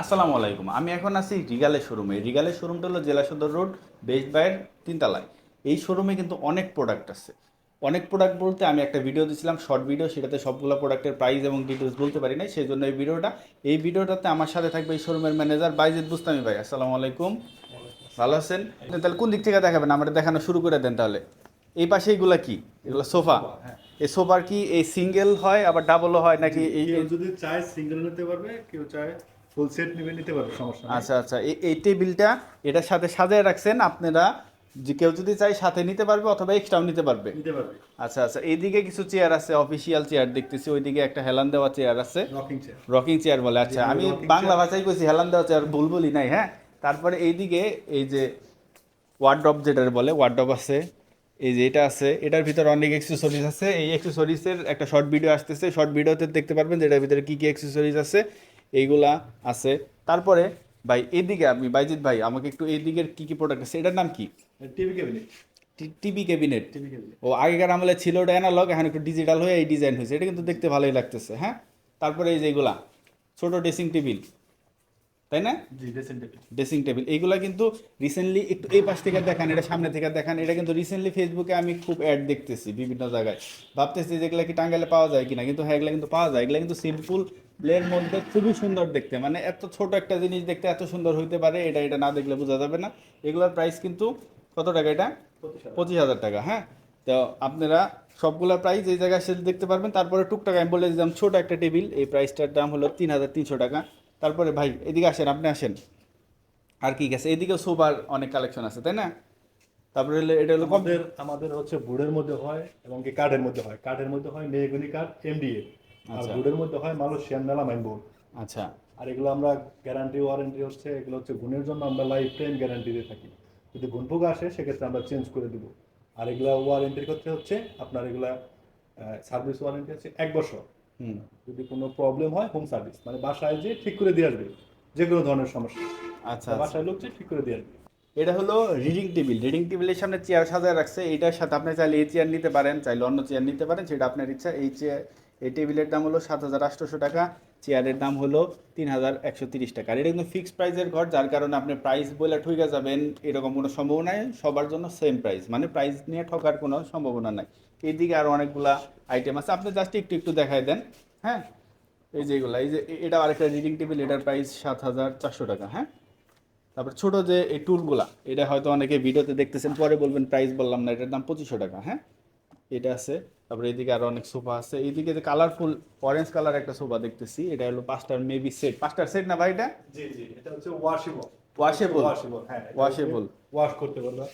আসসালামু আলাইকুম। আমি এখন আছি রিগালের শোরুমে রিগালের শোরুমটা হলো জেলা সদর রোড বেস্ট বাইয়ের তিনতলায়। এই শোরুমে কিন্তু অনেক প্রোডাক্ট আছে। অনেক প্রোডাক্ট বলতে আমি একটা ভিডিও দিয়েছিলাম শর্ট ভিডিও সেটাতে সবগুলো প্রোডাক্টের প্রাইস এবং ডিটেলস বলতে পারি নাই সেই জন্য এই ভিডিওটা এই ভিডিওটাতে আমার সাথে থাকবে এই শোরুমের ম্যানেজার বাইজিদ বুস্তামি ভাই। আসসালামু আলাইকুম। ভালো আছেন? তাহলে কোন দিক থেকে দেখাবেন? আমরা দেখানো শুরু করে দেন তাহলে। এই পাশে এইগুলা কি? এগুলো সোফা। এই সোফার কি এই সিঙ্গেল হয় আবার ডাবলও হয় নাকি এই যদি চায় সিঙ্গেল নিতে পারবে কেউ চায় ফুল সেট নিবে নিতে পারবে সমস্যা নেই। আচ্ছা আচ্ছা এই এই টেবিলটা এটার সাথে সাজিয়ে রাখছেন আপনারা যে কেউ যদি চাই সাথে নিতে পারবে অথবা এক্সট্রাও নিতে পারবে? নিতে পারবে। আচ্ছা আচ্ছা এইদিকে কিছু চেয়ার আছে অফিসিয়াল চেয়ার দেখতেছি ওইদিকে একটা হেলান দেওয়া চেয়ার আছে। রকিং চেয়ার রকিং চেয়ার বলে আচ্ছা আমি বাংলা ভাষায় কইছি হেলান দেওয়া চেয়ার ভুল বলি নাই হ্যাঁ? তারপরে এইদিকে এই যে ওয়ার্ড্রপ যেটা বলে ওয়ার্ড্রপ আছে এই যে এটা আছে এটার ভিতরে অনেক অ্যাক্সেসরিজ আছে এই অ্যাক্সেসরিজের একটা শর্ট ভিডিও আসতেছে শর্ট ভিডিওতে দেখতে পারবেন যে এটার ভিতরে কী কী অ্যাক্সেসরিজ আছে। এইগুলা আছে। তারপরে ভাই এইদিকে আপনি বাইজিৎ ভাই আমাকে একটু এই দিকের কী কী প্রোডাক্ট আছে? এটার নাম কি? TV cabinet. TV cabinet? ও আগেকার আমলে ছিল ওটা অ্যানালগ এখন একটু ডিজিটাল হয়ে এই ডিজাইন হয়েছে। এটা কিন্তু দেখতে ভালোই লাগতেছে হ্যাঁ? তারপরে এই যে এগুলা ছোট ড্রেসিং টেবিল তাই না? ড্রেসিং টেবিল এইগুলা কিন্তু রিসেন্টলি একটু এই পাশ থেকে দেখান এটা সামনে থেকে দেখান এটা কিন্তু রিসেন্টলি ফেসবুকে আমি খুব অ্যাড দেখতেছি বিভিন্ন জায়গায়। ভাবতেছি যে এগুলা কি টাঙ্গাইলে পাওয়া যায় কিনা কিন্তু হ্যাঁ এগুলা কিন্তু পাওয়া যায় এগুলা কিন্তু সিম্পল প্লের মধ্যে খুবই সুন্দর দেখতে। মানে এত ছোট একটা জিনিস দেখতে এত সুন্দর হইতে পারে এটা এটা না দেখলে বোঝা যাবে না। এগুলোর প্রাইস কিন্তু কত টাকা এটা? পঁচিশ হাজার। টাকা হ্যাঁ? তো আপনারা সবগুলোর প্রাইস এই জায়গায় সেল দেখতে পারবেন। তারপরে টুকটাক আমি বলে দিলাম ছোট একটা টেবিল এই প্রাইসটার দাম হলো তিন হাজার তিনশো টাকা। তারপরে ভাই এদিকে আসেন আপনি আসেন। আর কি গেছে? এদিকে সোফার অনেক কালেকশন আছে তাই না? তারপরে হলো এটা হলো আমাদের আমাদের হচ্ছে বুড়ের মধ্যে হয় এবং কি কার্ডের মধ্যে হয়। কার্ডের মধ্যে হয় মেহগুনি কার্ড এমডিএ আর আচ্ছা। বুড়ের মধ্যে হয় মালয়েশিয়ান মেলামাইন বোর্ড আচ্ছা। আর এগুলো আমরা গ্যারান্টি ওয়ারেন্টি হচ্ছে এগুলো হচ্ছে গুণের জন্য আমরা লাইফ টাইম গ্যারান্টি দিয়ে থাকি। যদি গুণ আসে সেক্ষেত্রে আমরা চেঞ্জ করে দিব। আর এগুলা ওয়ারেন্টির ক্ষেত্রে হচ্ছে আপনার এগুলা সার্ভিস ওয়ারেন্টি হচ্ছে এক বছর। যদি কোনো প্রবলেম হয় হোম সার্ভিস মানে বাসায় যে ঠিক করে দিয়ে আসবে যে কোনো ধরনের সমস্যা। আচ্ছা বাসায় লোক যে ঠিক করে দিয়ে আসবে। এটা হলো রিডিং টেবিল রিডিং টেবিলের সামনে চেয়ার সাজায় রাখছে। এটার সাথে আপনি চাইলে এই চেয়ার নিতে পারেন চাইলে অন্য চেয়ার নিতে পারেন। সেটা আপনার ইচ্ছা এই চেয়ার এই টেবিলের দাম হলো সাত হাজার আটশোশো টাকা, চেয়ারের দাম হলো তিন হাজার একশো তিরিশ টাকা। আর এটা কিন্তু ফিক্সড প্রাইসের ঘর, যার কারণে আপনি প্রাইস বলে ঠকে যাবেন, এরকম কোনো সম্ভাবনা নেই, সবার জন্য সেম প্রাইস। মানে প্রাইস নিয়ে ঠকার কোনো সম্ভাবনা নাই। এদিকে আরও অনেকগুলা আইটেম আছে। আপনি জাস্ট একটু একটু দেখাই দেন হ্যাঁ? এই যে এগুলা, এই যে এটা আরেকটা রিডিং টেবিল এটার প্রাইস সাত হাজার চারশো টাকা হ্যাঁ? তারপর ছোট যে এই টুলগুলা এটা হয়তো অনেকে ভিডিওতে দেখতেছেন, পরে বলবেন, প্রাইস বললাম না, এটার দাম পঁচিশশো টাকা হ্যাঁ? এটা আছে। তারপরে এদিকে আরও অনেক সোফা আছে। এইদিকে যে কালারফুল অরেঞ্জ কালার একটা সোফা দেখতেছি এটা হলো পাঁচটার মেবি সেট পাঁচটার সেট না ভাই এটা? জি জি এটা হচ্ছে ওয়াশেবল Washable? ওয়াশেবল হ্যাঁ Washable? ওয়াশ করতে পারবে।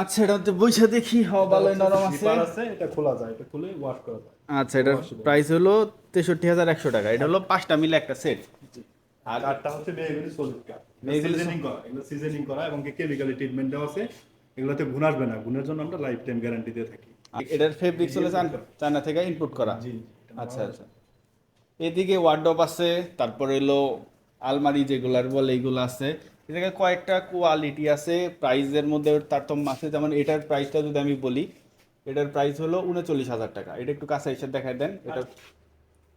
আচ্ছা এটা হচ্ছে বইসা দেখি হওয়া ভালোই নরম আছে। এটা খোলা যায় এটা খুলে ওয়াশ করা যায়। আচ্ছা এটার প্রাইস হলো তেষট্টি হাজার একশো টাকা। এটা হলো পাঁচটা মিলে একটা সেট আর আটটা হচ্ছে মেহগুনি সলিড কাঠ সিজনিং করা এগুলো সিজনিং করা এবং কেমিক্যালি ট্রিটমেন্ট দেওয়া আছে এগুলোতে গুণ আসবে না। গুণের জন্য আমরা লাইফ টাইম গ্যারান্টি দিয়ে থাকি। এটার ফেব্রিক চলে চান- চায়না থেকে ইনপুট করা। আচ্ছা আচ্ছা। এদিকে ওয়ার্ডরোব আছে তারপরে এলো আলমারি যেগুলার বলে এইগুলো আছে। এদিকে কয়েকটা কোয়ালিটি আছে প্রাইসের মধ্যে তারতম্য আছে। যেমন এটার প্রাইসটা যদি আমি বলি এটার প্রাইস হলো উনচল্লিশ হাজার টাকা। এটা একটু কাছে এসে দেখাই দেন। এটা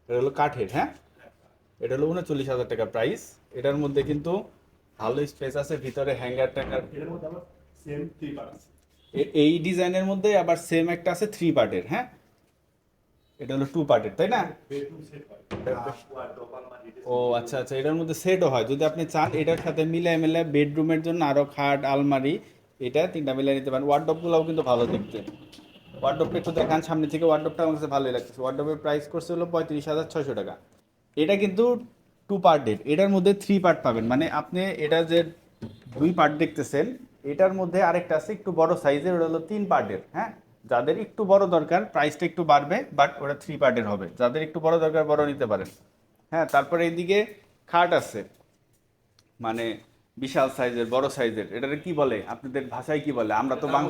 এটা হলো কাঠের হ্যাঁ? এটা হলো উনচল্লিশ হাজার টাকা প্রাইস এটার মধ্যে কিন্তু ভালো স্পেস আছে ভিতরে হ্যাঙ্গার ট্যাঙ্গার এর মধ্যে আবার সেম থ্রি পার্ট আছে এ- এই ডিজাইনের মধ্যে আবার সেম একটা আছে থ্রি পার্টের হ্যাঁ? এটা হলো টু পার্টের তাই না? ও আচ্ছা আচ্ছা এটার মধ্যে সেটও হয়। যদি আপনি চান, এটার সাথে মিলে মিলে বেডরুমের জন্য আরও খাট, আলমারি, এটা তিনটা মিলাই নিতে পারেন। ওয়ার্ডরোবগুলোও কিন্তু ভালো দেখতে। ওয়ার্ডরোবটা একটু দেখান, সামনে থেকে ওয়ার্ডপটা আমার কাছে ভালোই লাগছে ওয়ার্ডরোবের প্রাইস করছে হলো পঁয়ত্রিশ হাজার ছয়শো টাকা। এটা কিন্তু টু পার্ট পার্টের এটার মধ্যে থ্রি পার্ট পাবেন। মানে আপনি এটা যে দুই পার্ট দেখতেছেন এটার মধ্যে আরেকটা আছে একটু বড় সাইজের ওটা হলো তিন পার্টের হ্যাঁ? যাদের একটু বড় দরকার প্রাইসটা একটু বাড়বে বাট ওটা থ্রি পার্টের হবে। যাদের একটু বড় দরকার বড় নিতে পারেন। হ্যাঁ তারপরে এইদিকে খাট আছে মানে বিশাল সাইজের বড় সাইজের এটাকে কি বলে? আপনাদের ভাষায় কি বলে? আমরা তো বাং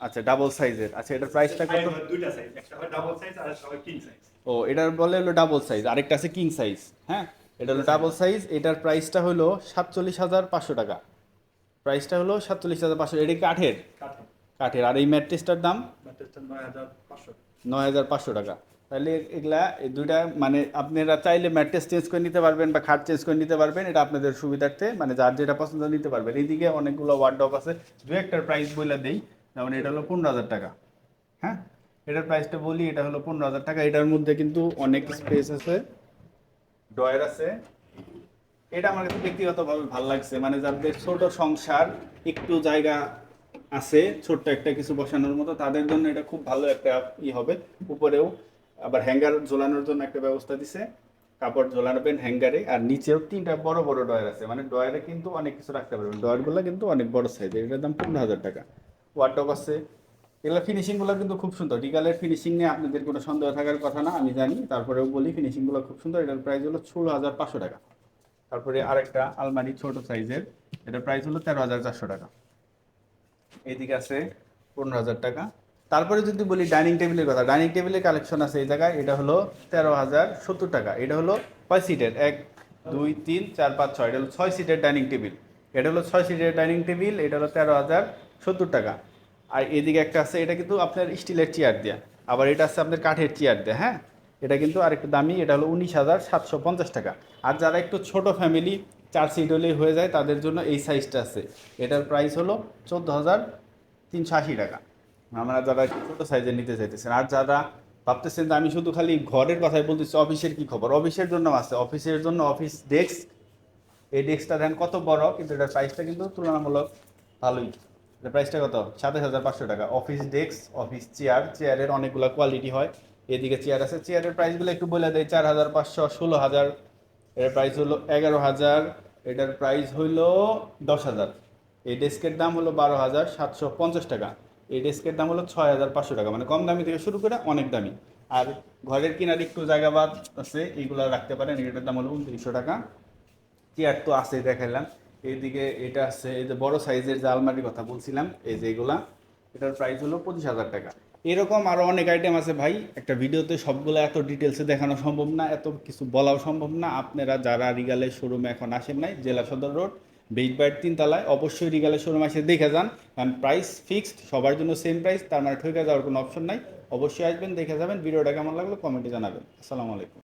আচ্ছা ডাবল সাইজের আচ্ছা এটার প্রাইসটা কত? দুইটা সাইজ একটা হয় ডাবল সাইজ আর একটা হয় কিং সাইজ ও এটার বলে হলো ডাবল সাইজ আরেকটা আছে কিং সাইজ হ্যাঁ? এটা হলো ডাবল সাইজ এটার প্রাইসটা হলো সাতচল্লিশ হাজার পাঁচশো টাকা। প্রাইসটা হলো সাতচল্লিশ হাজার পাঁচশো। এটা কাঠের? কাঠে কাঠের। আর এই ম্যাট্রেসটার দাম? নয় হাজার পাঁচশো। নয় হাজার পাঁচশো টাকা। তাহলে এগুলা এই দুইটা মানে আপনারা চাইলে ম্যাট্রেস চেঞ্জ করে নিতে পারবেন বা খাট চেঞ্জ করে নিতে পারবেন এটা আপনাদের সুবিধার্থে মানে যার যেটা পছন্দ নিতে পারবেন এইদিকে অনেকগুলো ওয়ার্ডরোব আছে দু একটার প্রাইস বলে দেই যেমন এটা হলো পনেরো হাজার টাকা। হ্যাঁ? এটার প্রাইসটা বলি এটা হলো পনেরো হাজার টাকা। এটার মধ্যে কিন্তু অনেক স্পেস আছে ডয়ার আছে এটা আমার কাছে ব্যক্তিগতভাবে ভালো লাগছে। মানে যাদের ছোট সংসার, একটু জায়গা আছে, ছোট্ট একটা কিছু বসানোর মতো, তাদের জন্য এটা খুব ভালো একটা ই হবে। উপরেও আবার হ্যাঙ্গার ঝোলানোর জন্য একটা ব্যবস্থা দিছে। কাপড় ঝোলানোবেন হ্যাঙ্গারে, আর নিচেও তিনটা বড় বড় ডয়ার আছে। মানে ডয়ারে কিন্তু অনেক কিছু রাখতে পারবেন। ডয়ারগুলো কিন্তু অনেক বড় সাইজের এটার দাম পনেরো হাজার টাকা। ওয়ার্ডটপ আছে। এগুলো ফিনিশিংগুলো কিন্তু খুব সুন্দর। রিগালের ফিনিশিং নিয়ে আপনাদের কোনো সন্দেহ থাকার কথা না, আমি জানি। তারপরেও বলি ফিনিশিংগুলো খুব সুন্দর। এটার প্রাইস হলো ষোলো হাজার পাঁচশো টাকা। তারপরে আরেকটা আলমারি ছোট সাইজের। এটার প্রাইস হলো তেরো হাজার চারশো টাকা। এইদিকে আছে পনেরো হাজার টাকা। তারপরে যদি বলি ডাইনিং টেবিলের কথা ডাইনিং টেবিলের কালেকশন আছে এই জায়গায়, এটা হলো তেরো হাজার সত্তর টাকা। এটা হলো কয় সিটের এক, দুই, তিন, চার, পাঁচ, ছয়। এটা হলো ছয় সিটের ডাইনিং টেবিল এটা হলো ছয় সিটের ডাইনিং টেবিল এটা হলো তেরো হাজার সত্তর টাকা। আর এদিকে একটা আছে, এটা কিন্তু আপনার স্টিলের চেয়ার দেওয়া আবার এটা আছে আপনার কাঠের চেয়ার দেওয়া হ্যাঁ? এটা কিন্তু আরেকটু দামি, এটা হলো উনিশ হাজার সাতশো পঞ্চাশ টাকা। আর যারা একটু ছোট ফ্যামিলি চার সিট হলেই হয়ে যায়, তাদের জন্য এই সাইজটা আছে। এটার প্রাইস হলো চোদ্দ হাজার তিনশো আশি টাকা। আমরা যারা ছোটো সাইজের নিতে চাইতেছেন, আর যারা ভাবতেছেন যে আমি শুধু খালি ঘরের কথাই বলতেছি, অফিসের কি খবর? অফিসের জন্য আছে, অফিসের জন্য অফিস ডেস্ক এই ডেস্কটা দেন কত বড়, কিন্তু এটার প্রাইসটা কিন্তু তুলনামূলক ভালোই। প্রাইসটা কত? সাতাশ হাজার পাঁচশো টাকা। অফিস ডেস্ক অফিস চেয়ার চেয়ারের অনেকগুলো কোয়ালিটি হয়। এদিকে চেয়ার আছে। চেয়ারের প্রাইসগুলো একটু বলে দেয় চার হাজার পাঁচশো ষোলো হাজার। এর প্রাইস হলো এগারো হাজার। এটার প্রাইস হইল দশ হাজার। এই ডেস্কের দাম হলো বারো হাজার সাতশো পঞ্চাশ টাকা। এই ডেস্কের দাম হলো ছয় হাজার পাঁচশো টাকা। মানে কম দামি থেকে শুরু করে অনেক দামি। আর ঘরের কিনার একটু জায়গা বাদ আছে, এইগুলো রাখতে পারেন। এটার দাম হলো উনত্রিশশো টাকা। চেয়ার তো আছে, দেখাইলাম। এইদিকে এটা আছে, এই যে বড় সাইজের যে আলমারির কথা বলছিলাম, এই যে এগুলা, এটার প্রাইস হলো পঁচিশ হাজার টাকা। এরকম আরও অনেক আইটেম আছে ভাই। একটা ভিডিওতে সবগুলো এত ডিটেলসে দেখানো সম্ভব না, এত কিছু বলাও সম্ভব না। আপনারা যারা রিগালের শোরুমে এখন আসেন নাই, জেলা সদর রোড বেইট বাইট তিনতলায়, অবশ্যই রিগালের শোরুম এসে দেখে যান। কারণ প্রাইস ফিক্সড সবার জন্য সেম প্রাইস তার মানে ঠকে যাওয়ার কোনো অপশন নাই। অবশ্যই আসবেন, দেখে যাবেন, ভিডিওটা কেমন লাগল কমেন্টে জানাবেন। আসসালামু আলাইকুম।